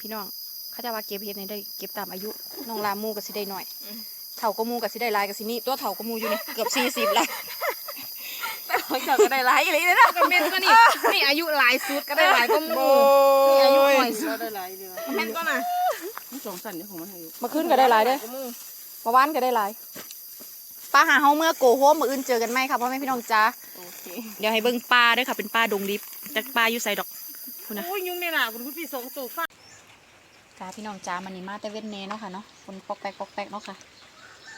พี่น้องเขาจะว่าเก็บเห็ดนี่ได้เก็บตามอายุน้องลามูก็สิได้หน่อยเถาก็มูก็สิได้หลายก็สินี่ตัวเถาก็มูอยู่นี่เกือบสี่สิบละแต่ของเจ้าก็ได้หลายอีหลีเลยนะก็แม่นก็นี่นี่อายุหลายสุดก็ได้หลายก็หมูนี่อายุหน่อยเราได้หลายเดียวแม่นก็น่ะมันสองสันเนี่ยของมันอายุเมาขึ้นก็ได้หลายเด้อก็หมูเมื่อวานก็ได้หลายปลาหาเฮาเมื่อโกโฮมมืออื่นเจอกันไหมค่ะพ่อแม่พี่น้องจ้าโอเคเดี๋ยวให้เบิ่งปลาด้วยค่ะเป็นปลาดงดิบจากปลาอยู่ใส่ดอกคุณนะโอ้ยยุ่งไม่น่ะคุณพี่สองตัวฟ้า จ้าพี่น้องจ้ามันนี่มาแต่เว้นเนเนาะค่ะเนาะคนปอกแปกปอกแปกเนาะค่ะ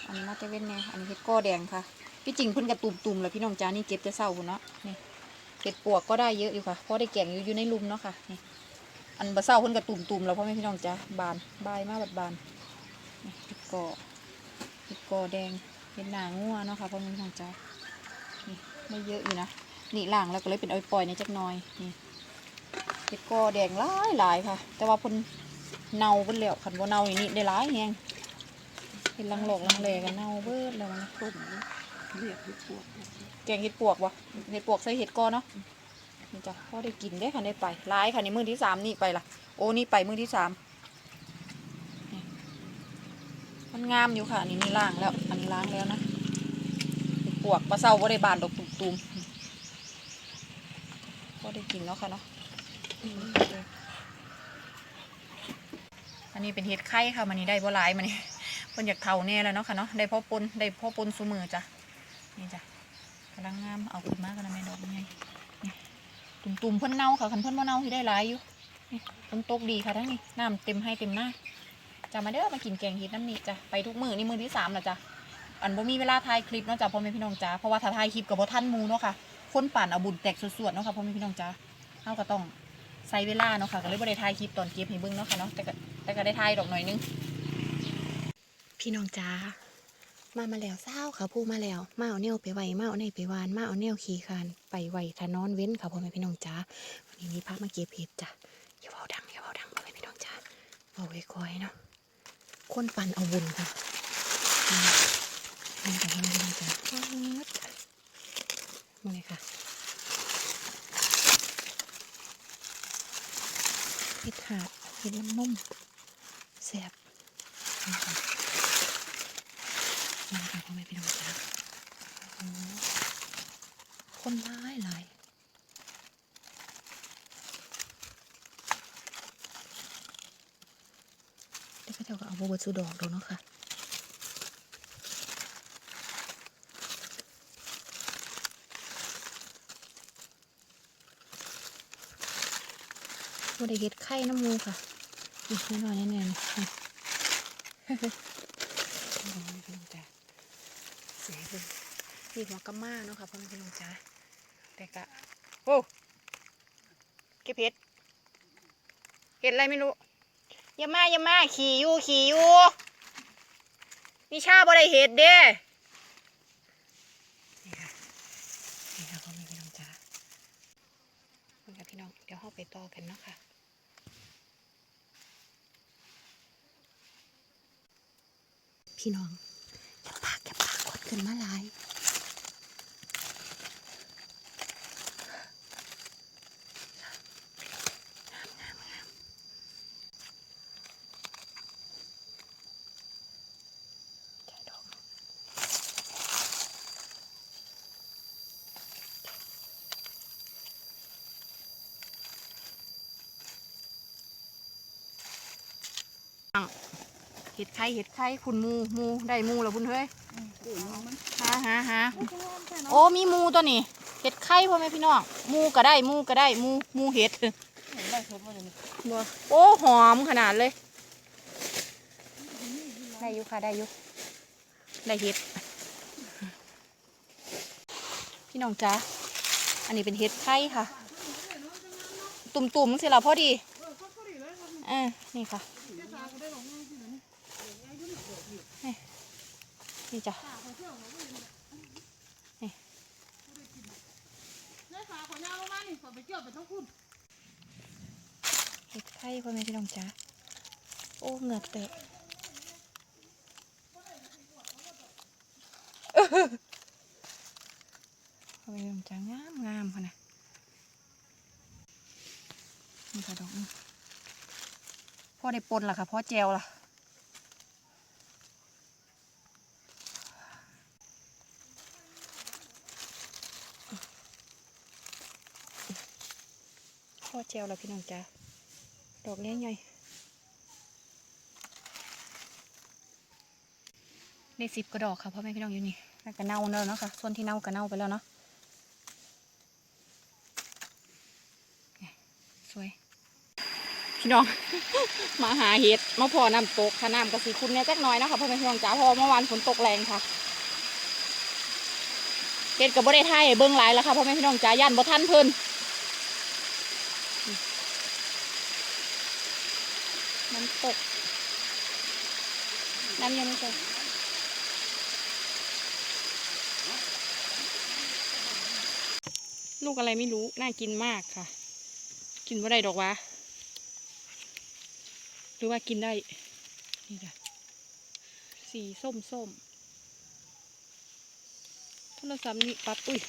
อันนี้มาแต่เว้นเนอันนี้เห็ดก้อแดงค่ะพี่จริงเพิ่นกระตุ่มตุ่มๆแล้วพี่น้องจ้านี่เก็บแต่เศร้าพุ่นเนาะนี่เห็ดปวกก็ได้เยอะอยู่ค่ะเพราะได้แกงอยู่อยู่ในลุมเนาะค่ะนี่อันบะเศร้าเพิ่นกระตุ่มตุ่มๆแล้วพ่อแม่พี่น้องจ้าบานบายมากบบบานเห็ดก้อเห็ดก้อแดงเห็ดหนางัวเนาะค่ะพ่อแม่พี่น้องจ้านี่ไม่เยอะอยู่นะนี่ล่างแล้วก็เลยเป็นเอาไปปล่อยในจักน่อยนี่เห็ดก้อแดงหลายหลายๆค่ะ แต่ว่าเพิ่น เน่าเบิดแล้วขันบ่เน่านี่างนี่ได้หลายแฮงเห็นลังหลอกลังแหลกันเน่าเบิดแล้วมันตุ่มเรียกพี่ปวดแกงเห็ดปวกวะเห็ดปวกใส่เห็ดก้อนเนาะนี่จ้ะพอได้กินได้ค่ะได้ไปหลายค่ะในมือที่สามนี่ไปละโอ้นี่ไปมือที่สามมันงามอยู่ค่ะนี่นี่ล้างแล้วอันนี้ล้างแล้วนะเห็ดปวกปลาเศร้าบ่ได้บานดอกตุ่มๆพอได้กินแล้วค่ะเนาะ นนี้เป็นเห็ดไข่ค่ะมันนี้ได้บ่หลายมันนี้เพิ่นอยากเท่าแน่แล้วเนาะค่ะเนาะได้พ่อปนได้พ่อปนสูมือจ้ะนี่จ้ะกำลังงามเอาขึ้นมากันนะแม่ดอกยังไงนี่ตุ่มๆเพิ่นเน่าค่ะคันเพิ่นบ่เน่าที่ได้หลายอยู่นี่ฝนตกดีค่ะทั้งนี้น้ำเต็มให้เต็มหน้าจะมาเด้อมากินแกงเห็ดน้ำนี่จ้ะไปทุกมือนี่มือที่สามแล้วจ้ะอันบ่มีเวลาถ่ายคลิปเนาะจ้ะพ่อแม่พี่น้องจ้าเพราะว่าถ้าถ่ายคลิปกับบ่ทันมูเนาะค่ะคนปั่นเอาบุญแตกสวดๆเนาะค่ะพ่อแม่พี่น้องจ้าเฮาก็ต้อง ใส่เวลาเนาะค่ะก็เลยบ่ได้ถ่ายคลิปตอนเก็บให้เบิ่งเนาะค่ะเนาะแต่ก็แต่ก็ได้ถ่ายดอกหน่อยนึง พี่น้องจ้ามามาแล้วเศร้าค่ะผู้มาแล้ว มาเอาแนวไปไว้มาเอาแนวไปวาน มาเอาแนวขี่คานไปไว้ทานอนเว้นค่ะพ่อแม่พี่น้องจ้าวันนี้มีพระมาเก็บเห็ดจ้ะอย่าเบาดังอย่าเบาดังพ่อแม่พี่น้องจ้าเบาไว้คอยเนาะคนปั่นเอาบุญค่ะนี่ค่ะพ่อแม่พี่น้องจ้ามาเลยค่ะ เห็ดหาดเห็ดลำนมแซ่บนี่ค่ะนี่ค่ะพ่อแม่พี่น้องจ้าคนร้ายหลายเดี๋ยวเขาเจ้าก็เอาบวบสูดอกดูเนาะค่ะ บได้เห็ดไข่น้ำมูค่ะอีกนิดหน่อยแน่ๆนี่ค่ะโอ้ยพี่น้องจ้าเสียเลยมีหัวกระม่าเนาะค่ะพ่อแม่พี่น้องจ้าแต่กะโอ้เก็บเห็ดเห็ดอะไรไม่รู้อย่ามาอย่ามาขี่อยู่ขี่อยู่มีชาบ่ได้เห็ดเด้นี่ค่ะนี่ค่ะพ่อแม่พี่น้องจ้าเพี่น้อง เดี๋ยวเข้าไปต่อกันเนาะค่ะพี่น้องอย่าปากอย่าปากกดขึ้นมาหลายงามงามงามแกะดอก เห็ดไข่เห็ดไข่คุณมูมูได้มูแล้วพุ่นเฮ้ยดูน้องมันหาหาหาโอ้มีมูตัวนี้เห็ดไข่พ่อแม่พี่น้องมูก็ได้มูก็ได้มูมูเห็ดเห็นได้ครบเลยนี่โอ้หอมขนาดเลยได้อยู่ค่ะได้อยู่ได้เห็ด พี่น้องจ้าอันนี้เป็นเห็ดไข่ค่ะ ตุ่มๆสิละพอดีอ่านี่ค่ะ นี่นี่จ้ะได้ขาขอยาวลงมานี่ขอไปเกี่ยวไปทั้งคุณเห็ดไข่พ่อแม่พี่น้องจ้าโอ้เหงือกเตะพ่อแม่พี่น้องจ้างามงามค่ะนะนี่ค่ะดอกนี่ พ่อได้ปนล่ะค่ะพ่อแจวล่ะพ่อแจวล้วพี่น้องจ้าดอกเลี้ยงใหญ่ได้สิบกระดอกค่ะพ่อแม่พี่น้องอยู่นี่แล้วก็เน่าแล้วเนาะค่ะส่วนที่เน่าก็เน่าไปแล้วเนาะเนี่ยสวย พี่น้อง มาหาเห็ดมาพอน้ำตกค่ะน้ำกระสีคุณเนี่ยจักหน้อยนะคะพ่อแม่พี่น้องจ้าพราะว่าเมื่อวานฝนตกแรงค่ะเห็ดกับบ่ได้ท่ายเบิ้งหลายแล้วค่ะพ่อแม่พี่น้องจ้าย่านบ่ทันเพิ่นน้ำตกน้ำยังไม่เจอลูกอะไรไม่รู้ น่ากินมากค่ะ กินว่าได้ดอกวะ หรือว่ากินได้ นี่ค่ะสีส้มส้มๆโทรศัพท์นี่ปั๊บอุ้ย